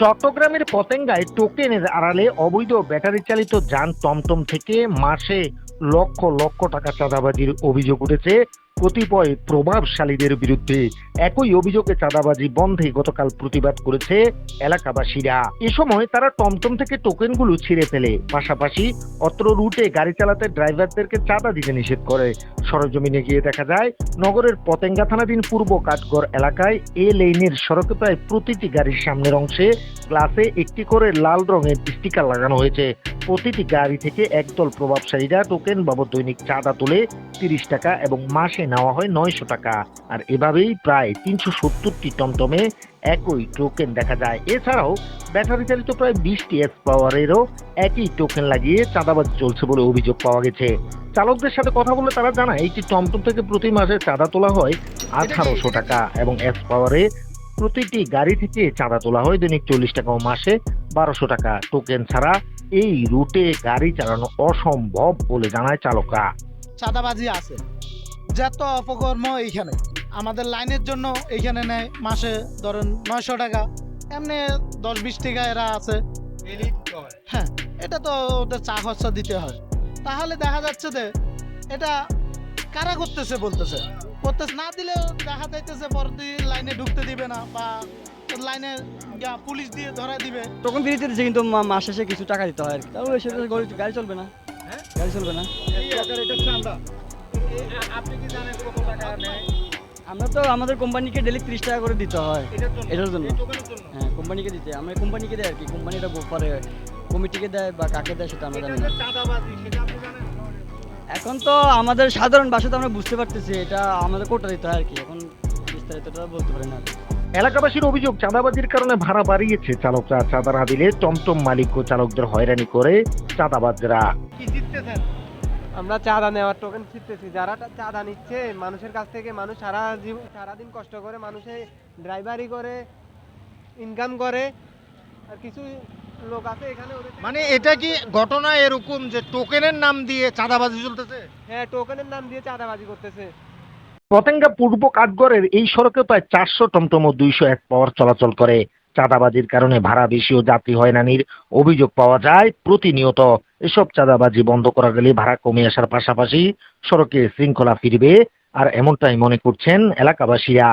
চট্টগ্রামের পতেঙ্গায় টোকেনের আড়ালে অবৈধ ব্যাটারি চালিত যান টমটম থেকে মাসে লক্ষ লক্ষ টাকা চাঁদাবাজির অভিযোগ উঠেছে। কতিপয় প্রভাবশালীদের বিরুদ্ধে একই অভিযোগে চাঁদাবাজি বন্ধে গতকাল প্রতিবাদ করেছে এলাকাবাসীরা। এ সময় তারা টমটম থেকে টোকেনগুলো ছিঁড়ে ফেলে। পাশাপাশি অত্র রুটে গাড়ি চালাতে ড্রাইভারদেরকে চাঁদা দিতে নিষেধ করে। সরজমিনে গিয়ে দেখা যায়, নগরের পতেঙ্গা থানাধীন পূর্ব কাঠগড় এলাকায় এ লেনের সড়কে প্রায় প্রতিটি গাড়ির সামনের অংশে গ্লাসে একটি করে লাল রঙের স্টিকার লাগানো হয়েছে। প্রতিটি গাড়ি থেকে একদল প্রভাবশালীরা টোকেন বাবদ দৈনিক চাঁদা তুলে তিরিশ টাকা এবং মাসে নেওয়া হয় নয়শো টাকা। আর এভাবেই প্রায় তিনশো সত্তরটি টমটমে একই টোকেন দেখা যায়। এছাড়াও ব্যাটারি চালিত প্রায় বিশটি এস পাওয়ারেরও একই টোকেন লাগিয়ে চাঁদাবাজ চলছে বলে অভিযোগ পাওয়া গেছে। চালকদের সাথে কথা বলে তারা জানায়, এইটি টমটম থেকে প্রতি মাসে চাঁদা তোলা হয় আঠারোশো টাকা এবং এস পাওয়ারে প্রতিটি গাড়ি থেকে চাঁদা তোলা হয় দৈনিক চল্লিশ টাকা ও মাসে বারোশো টাকা। টোকেন ছাড়া এই রুটে গাড়ি চালানো অসম্ভব বলে জানায় চালকরা। চাঁদাবাজি আছে। যত অপকর্ম এইখানে। আমাদের লাইনের জন্য এইখানে নেয় মাসে ধরেন নয়শো টাকা। এমনি দশ বিশ টাকা এরা আছে। হ্যাঁ এটা তো ওদের চা খরচা দিতে হয়। তাহলে দেখা যাচ্ছে যে এটা কারা করতেছে বলতেছে? করতেছে না দিলে দেখা যাইতেছে পরদিন লাইনে ঢুকতে দিবে না বা লাইনে পুলিশ দিয়ে ধরা দিবে। তখন দিচ্ছে কিন্তু মাস শেষে কিছু টাকা দিতে হয় আর কি। তাহলে সেটা গাড়ি- চলবে না। গাড়ি চলবে না। আমরা তো আমাদের কোম্পানিকে ডেলি ত্রিশ টাকা করে দিতে হয়। এটার জন্য? হ্যাঁ কোম্পানিকে দিতে আমরা কোম্পানিকে দেয় আর কি। কোম্পানিটা পরে কমিটিকে দেয় বা কাকে দেয় সেটা আমরা জানি না। এখন তো আমাদের সাধারণ ভাষাতে আমরা বুঝতে পারতেছি এটা আমাদের কোটা দিতে হয় আর কি এখন বিস্তারিতটা বলতে পারি না এলাকাবাসীর অভিযোগ চাঁদাবাজির কারণে ভাড়া বাড়িয়েছে চালকরা চাঁদা না দিলে টমটম মালিক ও চালকদের হয়রানি করে চাঁদাবাজরা। কি জিততেছেন? আমরা চাঁদা নেওয়ার টোকেন ছিটতেছি। যারা চাঁদা নিচ্ছে মানুষের কাছ থেকে মানুষ সারা জীবন সারাদিন কষ্ট করে মানুষে ড্রাইভারি করে ইনকাম করে আর কিছু লোক আছে এখানে মানে এটা কি ঘটনা এরকম যে টোকেনের নাম দিয়ে চাঁদাবাজি চলতেছে? হ্যাঁ টোকেনের নাম দিয়ে চাঁদাবাজি করতেছে। পতেঙ্গা পূর্ব কাঠগড়ের এই সড়কে প্রায় চারশো টমটম ও দুইশো এক পাওয়ার চলাচল করে। চাঁদাবাজির কারণে ভাড়া বেশি ও যাত্রী হয়রানির অভিযোগ পাওয়া যায়। প্রতিনিয়ত এসব চাঁদাবাজি বন্ধ করা গেলে ভাড়া কমে আসার পাশাপাশি সড়কে শৃঙ্খলা ফিরবে। আর এমনটাই মনে করছেন এলাকাবাসীরা।